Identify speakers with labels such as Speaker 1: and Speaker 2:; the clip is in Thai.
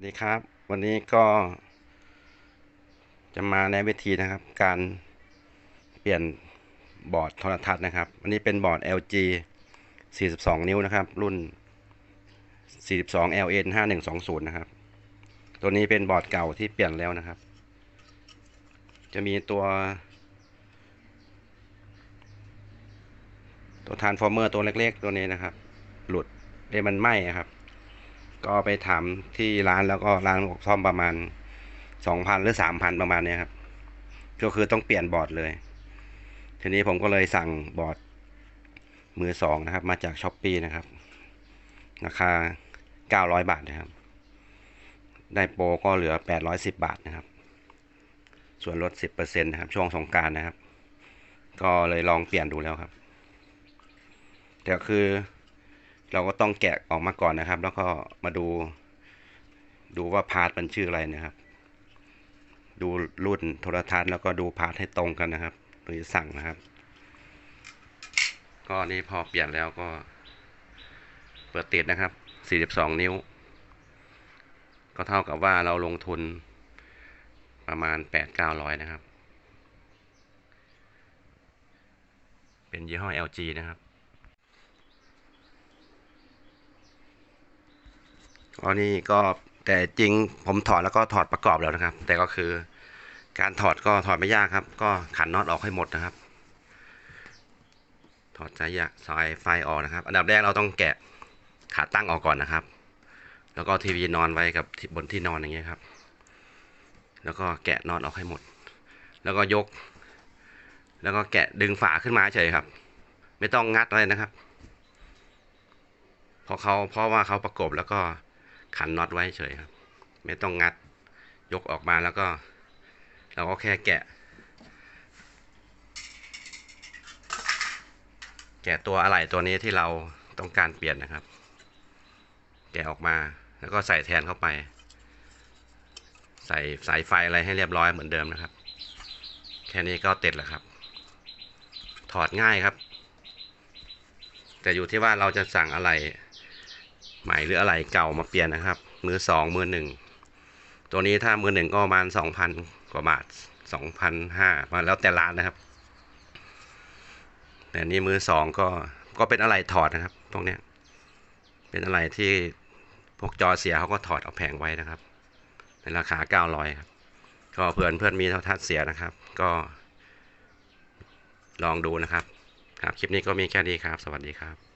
Speaker 1: วัสดีครับ วันนี้ก็ จะมาในวิธีนะครับ การเปลี่ยนบอร์ดโทรทัศน์นะครับ อันนี้เป็นบอร์ด LG 42 นิ้วนะครับ รุ่น 42 LN 5120 นะครับ ตัวนี้เป็นบอร์ดเก่าที่เปลี่ยนแล้วนะครับ จะมีตัว ตัวทานฟอร์เมอร์ตัวเล็กๆ ตัวนี้นะครับ หลุดเอ้มันไหม้ครับ ก็ไปถามที่ร้านแล้วก็ร้านบอกซ่อมประมาณสองพันหรือสามพันประมาณเนี้ยครับ ก็คือต้องเปลี่ยนบอร์ดเลย ทีนี้ผมก็เลยสั่งบอร์ดมือสองนะครับ มาจากช้อปปีนะครับ ราคาเก้าร้อยบาทนะครับ ได้โปรก็เหลือแปดร้อยสิบบาทนะครับ ส่วนลดสิบเปอร์เซ็นต์นะครับ ช่วงสงการนะครับ ก็เลยลองเปลี่ยนดูแล้วครับ แต่คือ เราก็ต้องแกะออกมาก่อนนะครับ แล้วก็มาดู ดูว่าพาร์ทมันชื่ออะไรนะครับ ดูรุ่นโทรทัศน์แล้วก็ดูพาร์ทให้ตรงกันนะครับหรือสั่งนะครับ ก็นี่พอเปลี่ยนแล้วก็ เปิดติดนะครับ 42 นิ้ว ก็เท่ากับว่าเราลงทุนประมาณ 8-900 นะครับ เป็นยี่ห้อ LG นะครับ อันนี้ก็แต่จริงผมถอดแล้วก็ถอดประกอบแล้วนะครับ แต่ก็คือการถอดก็ถอดไม่ยากครับ ก็ขันน็อตออกให้หมดนะครับ ถอดสายสายไฟออกนะครับ อันดับแรกเราต้องแกะขาตั้งออกก่อนนะครับ แล้วก็ทีวีนอนไว้กับบนที่นอนอย่างเงี้ยครับ แล้วก็แกะน็อตออกให้หมด แล้วก็ยก แล้วก็แกะดึงฝาขึ้นมาเฉยครับ ไม่ต้องงัดอะไรนะครับเพราะเขาเพราะว่าเขาประกบแล้วก็ ขันน็อตไว้เฉยครับ ไม่ต้องงัดยกออกมาแล้วก็ เราก็แค่แกะ แกะตัวอะไหล่ตัวนี้ที่เราต้องการเปลี่ยนนะครับ แกะออกมาแล้วก็ใส่แทนเข้าไป ใส่สายไฟอะไรให้เรียบร้อยเหมือนเดิมนะครับ แค่นี้ก็ติดแล้วครับ ถอดง่ายครับ แต่อยู่ที่ว่าเราจะสั่งอะไร ใหม่หรืออะไรเก่ามาเปลี่ยนนะครับ มือสองมือหนึ่งตัวนี้ถ้ามือหนึ่งก็ประมาณสองพันกว่าบาทสองพันห้ามาแล้วแต่ร้านนะครับแต่นี่มือสองก็ก็เป็นอะไรถอดนะครับ ตรงเนี้ยเป็นอะไรที่พวกจอเสียเขาก็ถอดเอาแผงไว้นะครับ ในราคาเก้าร้อยครับ ก็เพื่อนเพื่อนมีเท่าทัดเสียนะครับ ก็ ลองดูนะครับ ครับ คลิปนี้ก็มีแค่นี้ครับ สวัสดีครับ